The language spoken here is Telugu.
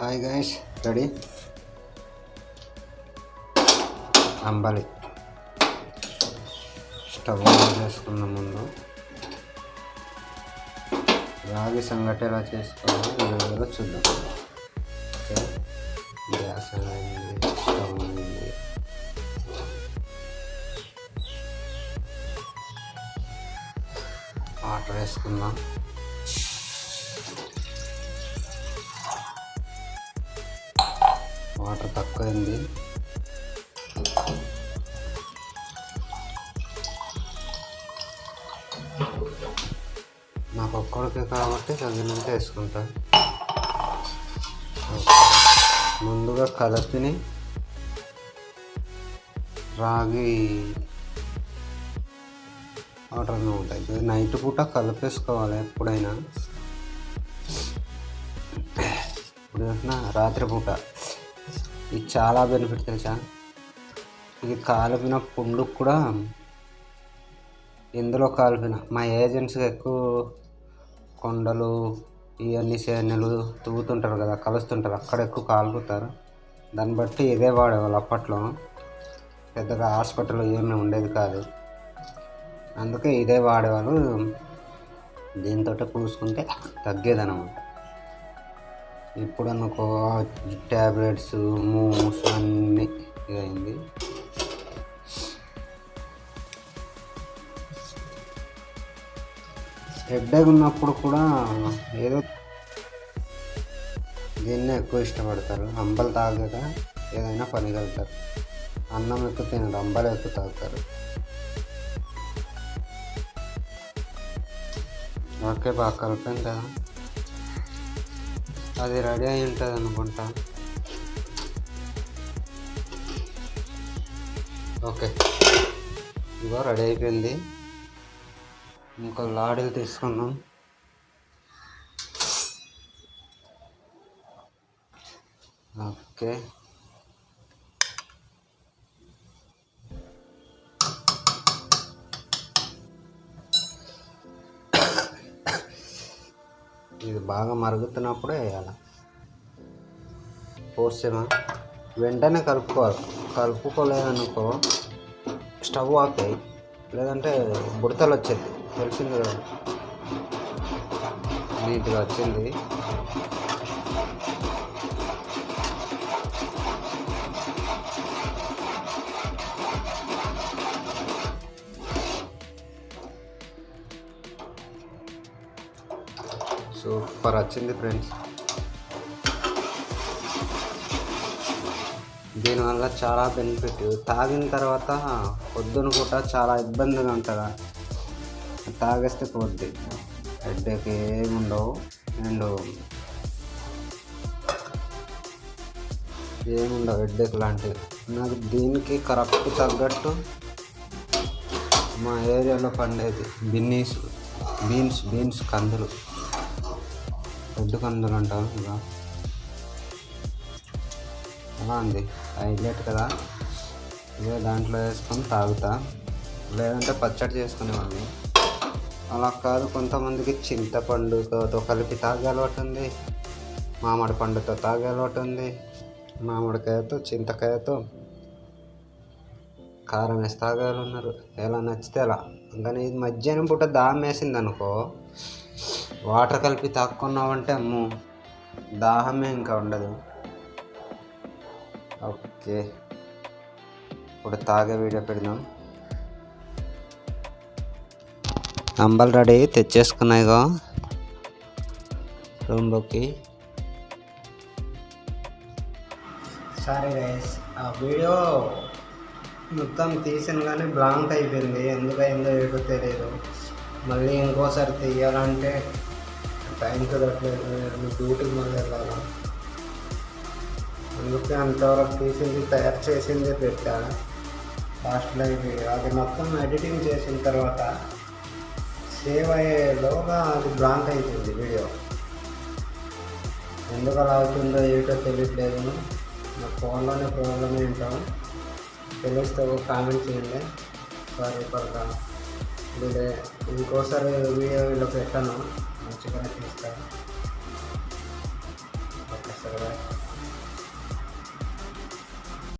Hi guys ready ambali stove on చేసుకున్న ముందు. రాగి సంగటి ఎలా చేసుకోవాలో ఈ వీడియోలో చూద్దాం. ఓకే గ్యాస్ అయింది? స్టవ్ అయింది. వాటర్ వేసుకుందాం. వాటర్ తక్కువైంది. నాకు ఒక్కడికే కాబట్టి తగినంత వేసుకుంటా. ముందుగా కలిపిని రాగి వాటర్లో ఉంటాయి. నైట్ పూట కలిపేసుకోవాలి ఎప్పుడైనా. ఇప్పుడు చూసిన రాత్రి పూట. ఇది చాలా బెనిఫిట్ తెలుసా? ఇది కాలిపిన పుండుకు కూడా ఎందులో కాలిపిన మా ఏజెంట్స్కి ఎక్కువ కొండలు ఇవన్నీ సేనలు తూగుతుంటారు కదా కలుస్తుంటారు. అక్కడ ఎక్కువ కాలుపుతారు. దాన్ని బట్టి ఇదే వాడేవాళ్ళు అప్పట్లో. పెద్దగా హాస్పిటల్ ఏమీ ఉండేది కాదు. అందుకే ఇదే వాడేవాళ్ళు. దీంతో పూసుకుంటే తగ్గేదన్నమాట. ఇప్పుడు అనుకో ట్యాబ్లెట్స్ మూవ్స్ అన్నీ ఇదైంది. హెడ్ఏక్ ఉన్నప్పుడు కూడా ఏదో దీన్నే ఎక్కువ ఇష్టపడతారు. అంబలు తాగక ఏదైనా పనిగలుగుతారు అన్నం ఎక్కువ తినరు అంబలు ఎక్కువ తాగుతారు. ఓకే బాగా కలిపాం కదా. అది రెడీ అయి ఉంటుంది అనుకుంటా. ఓకే. ఇదిగో రెడీ అయిపోయింది. ఇంకో లాడీలు తీసుకుందాం. ఓకే. ఇది బాగా మరుగుతున్నప్పుడే వేయాలి. పోసేమా? వెంటనే కలుపుకోవాలి. కలుపుకోలేదనుకో స్టవ్ ఆపేయి లేదంటే బుడతలు వచ్చేది. తెలిసింది కదా? నీట్గా వచ్చింది. సూపర్ వచ్చింది ఫ్రెండ్స్. దీనివల్ల చాలా బెనిఫిట్ తాగిన తర్వాత పొద్దున పూట చాలా ఇబ్బందిగా ఉంటుంది? తాగేస్తే పోద్ది. హెడ్ఏక్ ఏమి ఉండవు. అండ్ ఏముండవు హెడ్ఏక్ లాంటివి. నాకు దీనికి కరెక్ట్ తగ్గట్టు మా ఏరియాలో పండేది బిన్నీస్. బీన్స్ బీన్స్ కందులు. ఫుడ్ కందులు అంటాం ఇక అలా ఉంది హైలైట్ కదా. ఇదే దాంట్లో వేసుకొని తాగుతా. లేదంటే పచ్చడి చేసుకునేవాడిని. అలా కాదు కొంతమందికి చింతపండుతో కలిపి తాగే అలవాటు ఉంది. మామిడి పండుతో తాగే అలవాటు ఉంది. మామిడికాయతో చింతకాయతో కారం వేసి తాగేవాళ్ళు ఉన్నారు ఎలా నచ్చితే అలా. కానీ ఇది మధ్యాహ్నం పూట దాహం వేసింది అనుకో వాటర్ కలిపి తాక్కున్నామంటే అమ్ము దాహమే ఇంకా ఉండదు. ఓకే. ఇప్పుడు తాగే వీడియో పెడదాం. అంబల్ రెడీ తెచ్చేసుకున్నాయిగా రూమ్లోకి సారీ గైస్ ఆ వీడియో మొత్తం తీసాను కానీ బ్లాంక్ అయిపోయింది. ఎందుకైందో ఏదో తెలియదు మళ్ళీ ఇంకోసారి తీయాలంటే టైం కుదరట్లేదు. నేను డ్యూటీకి మళ్ళీ వెళ్ళాలి? అందుకే అంతవరకు తీసింది తయారు చేసింది పెట్టా. లాస్ట్లో ఇది అది మొత్తం ఎడిటింగ్ చేసిన తర్వాత సేవ్ అయ్యేలోగా అది బ్లాంక్ అయిపోయింది వీడియో ఎందుకు అలా అవుతుందో ఏమిటో తెలియట్లేదు నా ఫోన్లోనే ప్రాబ్లమ్ ఏంటో తెలిస్తే ఒక కామెంట్ చేయండి. సారీ పడతాను. ఇది ఇంకోసారి వీడియో ఇలా పెట్టాను మంచిగానే తీస్తాను ఓకే సార్ సరే